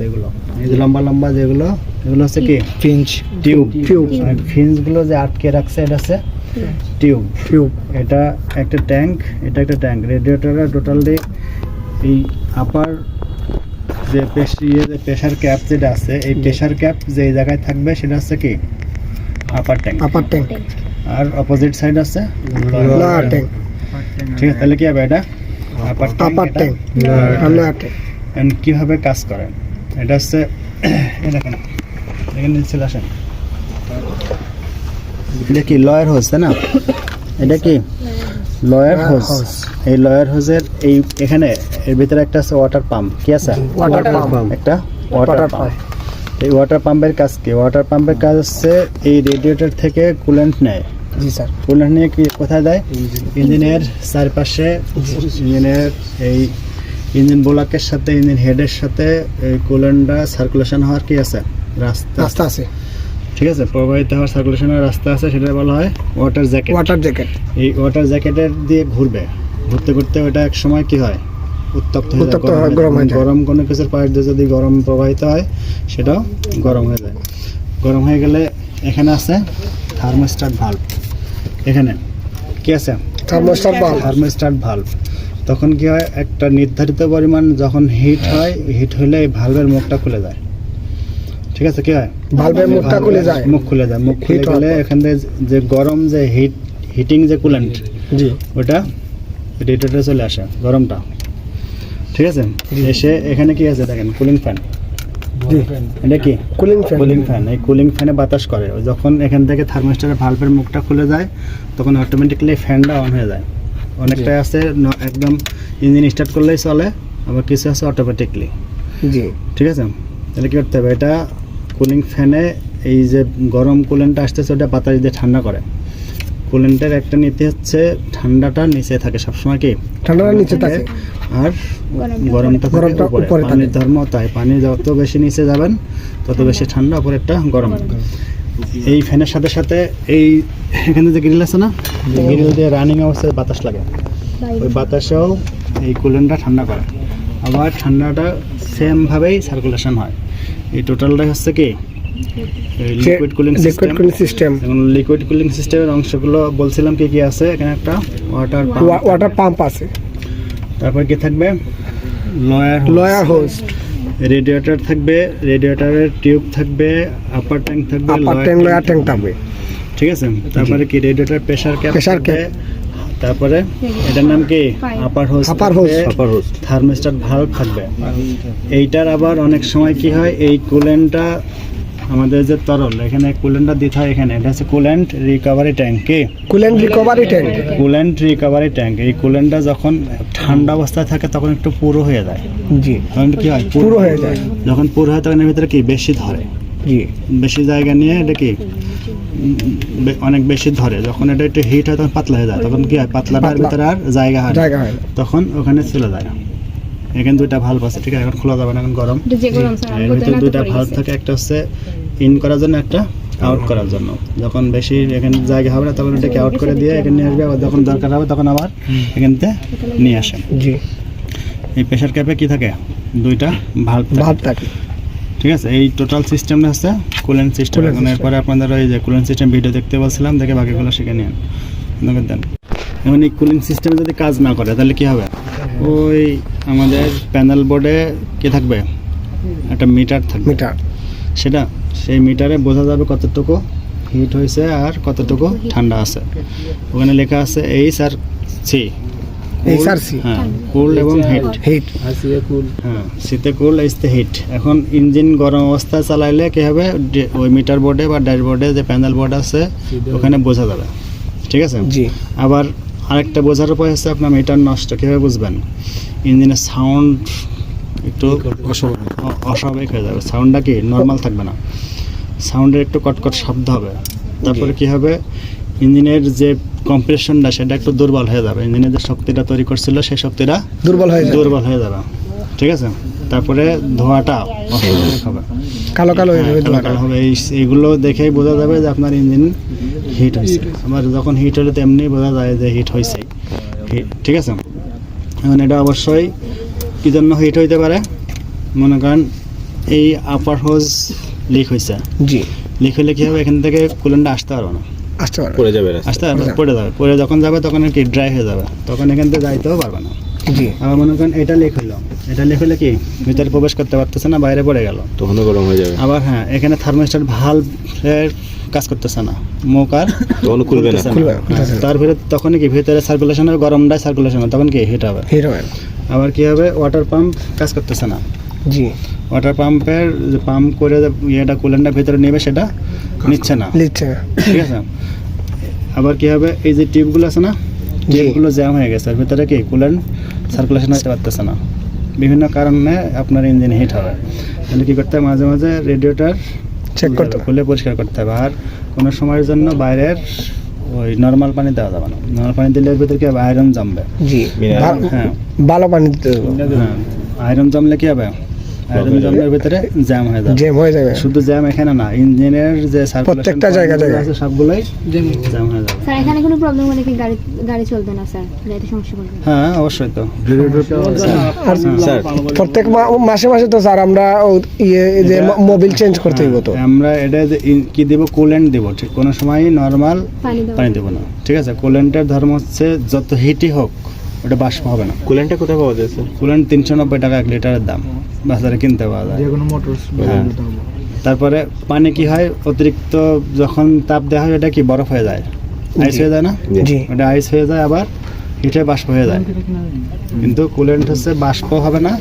আছে এগুলো। এই যে লম্বা লম্বা যেগুলো এগুলো হচ্ছে কি? ফিঞ্চ। টিউব। টিউব। যে আটকে রাখছে এটা হচ্ছে টিউব। টিউব। এটা একটা ট্যাঙ্ক এটা একটা ট্যাঙ্ক। রেডিয়েটরের টোটালি এই আপার যে ইয়ে যে প্রেশার ক্যাপ যেটা আছে এই প্রেশার ক্যাপ যে জায়গায় থাকবে সেটা হচ্ছে কি? Upper tank. Upper tank. আর অপোজিট সাইড আছে লোয়ার ট্যাঙ্ক। ঠিক আছে তাহলে কি হবে এটা? Upper upper tank lower tank. And কীভাবে কাজ করে এটা হচ্ছে দেখেন এখানে চলে আসেন। এটা কি লয়ার হোজ তাই না? এটা কি? লয়ার হোজ এই লয়ার হোজের এই এখানে এর ভিতরে একটা আছে ওয়াটার পাম্প কি আছে? ওয়াটার পাম্প একটা ওয়াটার পাম্প এই ওয়াটার পাম্পের কাজ কি? ওয়াটার পাম্পের কাজ হচ্ছে এই রেডিয়েটর থেকে কুলেন্ট নেয়। জি স্যার। কুলেন্ট নিয়ে কি কোথায় দেয়? ইঞ্জিনের চারপাশে ইঞ্জিনের এই ইঞ্জিন বোলাকের সাথে ইঞ্জিন হেডের সাথে কুলেন্টটা সার্কুলেশন হওয়ার কি আছে? রাস্তা। রাস্তা আছে। ঠিক আছে প্রবাহিত হওয়ার সার্কুলেশনের রাস্তা আছে সেটা বলা হয় ওয়াটার জ্যাকেট ওয়াটার জ্যাকেট এই ওয়াটার জ্যাকেটের দিয়ে ঘুরবে। ঘুরতে ঘুরতে ওটা এক সময় কি হয়? উত্তপ্ত হয়ে যায় গরম হয়ে যায়। গরম কোনো কিছুর পাশ দিয়ে যদি গরম প্রবাহিত হয় সেটাও গরম হয়ে যায়। গরম হয়ে গেলে এখানে আছে থার্মোস্টার ভাল্ব এখানে কি আছে? থার্মোস্টার বাল্ব থার্মোস্ট্যাট ভাল্ব তখন কি হয় একটা নির্ধারিত পরিমাণ যখন হিট হয় হিট হলে এই ভালভের মুখটা খুলে যায়। ঠিক আছে কি হয়? ভালভের মুখটা খুলে যায়। মুখ খুলে যায়। মুখ খুলে গেলে এখান থেকে যে গরম যে হিট হিটিং যে কুলেন্ট জি। ওটা রেডিয়েটরে চলে আসে গরমটা। ঠিক আছে? এসে এখানে কি আছে দেখেন? কুলিং ফ্যান এটা কি? কুলিং ফ্যান কুলিং ফ্যান এই কুলিং ফ্যানে বাতাস করে। যখন এখান থেকে থার্মোস্টারের ভালভের মুখটা খুলে যায় তখন অটোমেটিকলি ফ্যানটা অন হয়ে যায়। অনেকটাই আছে একদম ইঞ্জিন স্টার্ট করলেই চলে আবার কিছু আছে অটোমেটিকলি জি। ঠিক আছে? তাহলে কি করতে হবে? এটা কুলিং ফ্যানে এই যে গরম কুলেন্টটা আসতেছে ওটা বাতাস দিয়ে ঠান্ডা করে। কুলেন্টের একটা নীতি হচ্ছে ঠান্ডাটা নিচে থাকে সবসময় কি? ঠান্ডাটা নিচে থাকে। আর গরমটা গরমটা উপরে। পানির ধর্ম তাই পানি যত বেশি নিচে যাবেন তত বেশি ঠান্ডা উপরে একটা গরম। এই ফ্যানের সাথে সাথে এই এখানে যে গ্রিল আছে না গ্রিল দিয়ে রানিং অবস্থায় বাতাস লাগে। ওই বাতাসেও এই কুলেন্টটা ঠান্ডা করে। আবার ঠান্ডাটা সেমভাবেই সার্কুলেশন হয়। এই টোটালটা হচ্ছে কি? Liquid cooling liquid cooling system liquid cooling সিস্টেমের অংশগুলো বলছিলাম কি কি আছে? এখানে একটা ওয়াটার ওয়াটার পাম্প আছে। তারপর কি থাকবে? লয়ার লয়ার হোস্ট রেডিয়েটর থাকবে রেডিয়েটরের টিউব থাকবে আপার ট্যাঙ্ক থাকবে আপার ট্যাঙ্ক লয়ার ট্যাঙ্ক থাকবে। ঠিক আছে? তারপরে কি radiator pressure cap Pressure cap। তারপরে এটার নাম কি? Upper hose Upper hose। Thermostat valve থাকবে। এইটার আবার অনেক সময় কি হয় এই কুলেন্টটা আমাদের যে তরল এখানে কুলেন্টটা দিতে হয় এখানে। এটা হচ্ছে কুলেন্ট রিকভারি ট্যাঙ্ক কি? Coolant recovery tank coolant recovery tank এই কুলেন্টটা যখন ঠান্ডা অবস্থায় থাকে তখন একটু পুরো হয়ে যায়। জি। তখন কি হয়? পুরো হয়ে যায়। যখন পুরো হয় তখন এর ভিতরে কি? বেশি ধরে। জি। বেশি জায়গা নিয়ে এটা কি? অনেক বেশি ধরে। যখন এটা একটু হিট হয় তখন পাতলা হয়ে যায়। তখন কি হয়? পাতলাটার পাতলা। ভিতরে আর জায়গা হয় জায়গা হয় তখন ওখানে চলে যায় এখানে দুইটা ভাল্ব আছে ঠিক আছে? এখন খোলা যাবে না এখন গরম। যে গরম স্যার এর দুইটা ভাল্ব থাকে। একটা হচ্ছে ইন করার জন্য একটা আউট করার জন্য। যখন বেশি এখানে জায়গা হবে না তখন এটাকে আউট করে দিয়ে এখানে নিয়ে আসবে আবার যখন দরকার হবে তখন আবার এখান থেকে নিয়ে আসে। জি। এই প্রেশার ক্যাপে কি থাকে? দুইটা ভাল্ব থাকে। থাকে। ঠিক আছে? এই টোটাল সিস্টেমটা হচ্ছে কুলেন্ট সিস্টেম এখন এরপরে আপনাদের ওই যে কুলেন্ট সিস্টেম ভিডিও দেখতে বলছিলাম দেখে বাকিগুলো শিখে নিন। আপনাকে দেন। এখন এই কুলিং সিস্টেম যদি কাজ না করে তাহলে কি হবে? ওই আমাদের প্যানেল বোর্ডে কি থাকবে? একটা মিটার থাকবে। মিটার সেটা সেই মিটারে বোঝা যাবে কতটুকু হিট হয়েছে আর কতটুকু ঠান্ডা আছে। ওখানে লেখা আছে H R C H R হ্যাঁ কুল এবং হিট হিট হ্যাঁ শীতে কুল হিট এখন ইঞ্জিন গরম অবস্থায় চালাইলে কি হবে? ওই মিটার বোর্ডে বা ড্যাশবোর্ডে যে প্যানেল বোর্ড আছে ওখানে বোঝা যাবে। ঠিক আছে? জি। আবার আরেকটা বোঝার উপায় হচ্ছে আপনার মিটার নষ্ট কীভাবে বুঝবেন? ইঞ্জিনের সাউন্ড একটু অস্বাভাবিক হয়ে যাবে। সাউন্ডটা কি নর্মাল থাকবে না। সাউন্ডের একটু কটকট শব্দ হবে। তারপরে কি হবে? ইঞ্জিনের যে কম্প্রেশনটা সেটা একটু দুর্বল হয়ে যাবে। ইঞ্জিনের যে শক্তিটা তৈরি করছিল সেই শক্তিটা দুর্বল হয়ে দুর্বল হয়ে যাবে। ঠিক আছে? তারপরে ধোঁয়াটা হবে। কালো কালো হয়ে কালো হবে। এই এগুলো দেখেই বোঝা যাবে যে আপনার ইঞ্জিন হিট হয়েছে আমার যখন হিট হলে তেমনি বোঝা যায় যে হিট হয়েছে ঠিক আছে? এখন এটা অবশ্যই কী জন্য হিট হইতে পারে? মনে করেন এই আপার হোজ লিক হয়েছে জি। লিক হলে কি হবে? এখান থেকে কুলেন্টটা আসতে পারবে না। আসতে পারবে। পড়ে যাবে আসতে পারবে। পড়ে যাবে। পড়ে যখন যাবে তখন আর কি ড্রাই হয়ে যাবে। তখন এখান থেকে যাইতেও পারবে না। জি। আবার মনে করেন এটা লিক হলো এটা লিক হলে কি? ভিতরে প্রবেশ করতে পারতেছে না বাইরে পড়ে গেল। তখন গরম হয়ে যাবে। আবার হ্যাঁ এখানে থার্মোস্টার ভালভের কাজ করতেছে না। মুখ আর তখনও খুলবে না। খুলবে না, খুলতেছে তার ভিতরে তখন কি? ভিতরে সার্কুলেশন হবে গরমটাই সার্কুলেশন হবে তখন কি? হিট হবে। হিরো আবার কি হবে? ওয়াটার পাম্প কাজ করতেছে না। জি। ওয়াটার পাম্পের যে পাম্প করে যে ইয়েটা কুলেন্টটা ভিতরে নেবে সেটা নিচ্ছে না। লিখছে ঠিক আছে? আবার কি হবে? এই যে টিউবগুলো আছে না। টিউবগুলো জ্যাম হয়ে গেছে। ভিতরে কি? কুলেন্ট সার্কুলেশন হতে পারতেছে না। বিভিন্ন কারণে আপনার ইঞ্জিন হিট হবে। তাহলে কি করতে হবে? মাঝে মাঝে রেডিওটার চেক করতে হবে। খুলে পরিষ্কার করতে হবে। আর কোনো সময়ের জন্য বাইরের ওই নর্মাল পানি দেওয়া যাবে না। নর্মাল পানি দিলে এর ভিতরে কি হবে? আয়রন জমবে। জি। হ্যাঁ। ভালো পানি দিতে হ্যাঁ। আয়রন জমলে কি হবে? হয়ে যাবে। জমলে এর ভিতরে জ্যাম হয়ে যাবে। জ্যাম হয়ে যাবে। শুধু জ্যাম এখানে না ইঞ্জিনের যে প্রত্যেকটা জায়গা point আছে সবগুলোই জ্যাম হয়ে যাবে। স্যার এখানে কোনো প্রবলেম হলে কি গাড়ি গাড়ি চলবে না স্যার? গাড়িতে সমস্যা করবে হ্যাঁ অবশ্যই তো। স্যার। প্রত্যেক মাসে মাসে তো স্যার আমরা ইয়ে যে মোবিল চেঞ্জ করতে হইব তো। হ্যাঁ, আমরা এটা যে কি দেবো? কুলেন্ট দেবো ঠিক? কোনো সময় নর্মাল পানি দেবো না। ঠিক আছে? কুলেন্টের ধর্ম হচ্ছে যত হিটই হোক ওটা বাষ্প হবে না। কুলেন্টটা কোথায় পাওয়া যায় স্যার? কুলেন্ট তিনশো নব্বই টাকা এক লিটারের দাম। বাজারে কিনতে পাওয়া যায়। হ্যাঁ। তারপরে পানি কি হয়? অতিরিক্ত যখন তাপ দেওয়া হয় এটা কি বরফ হয়ে যায়? আইস হয়ে যায় না? ওটা আইস হয়ে যায় আবার। হিটে বাষ্প হয়ে যায়। কিন্তু কুলেন্ট হচ্ছে বাষ্প হবে না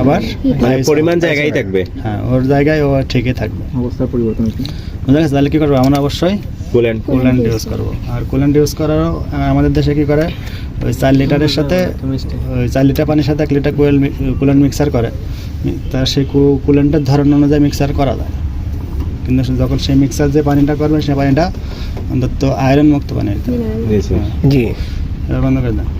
আবার মানে পরিমাণ জায়গায় থাকবে। হ্যাঁ ওর জায়গায় ও ঠিকই থাকবে। অবস্থার পরিবর্তন হচ্ছে বুঝা গেছে তাহলে কি করব আমরা অবশ্যই? কুলেন্ট কুলেন্ট ইউজ করব। আর কুলেন্ট ইউজ করারও আমাদের দেশে কি করে? ওই চার লিটারের সাথে ওই চার লিটার পানির সাথে এক লিটার কুয়েল কুলেন্ট মিক্সার করে। তার সেই কুলেন্টের ধরন অনুযায়ী মিক্সার করা যায়। কিন্তু যখন সেই মিক্সার যে পানিটা করবে সেই পানিটা অন্তত আয়রন মুক্ত পানি দিয়েছে হ্যাঁ, জি। এবার বন্ধ করে দেন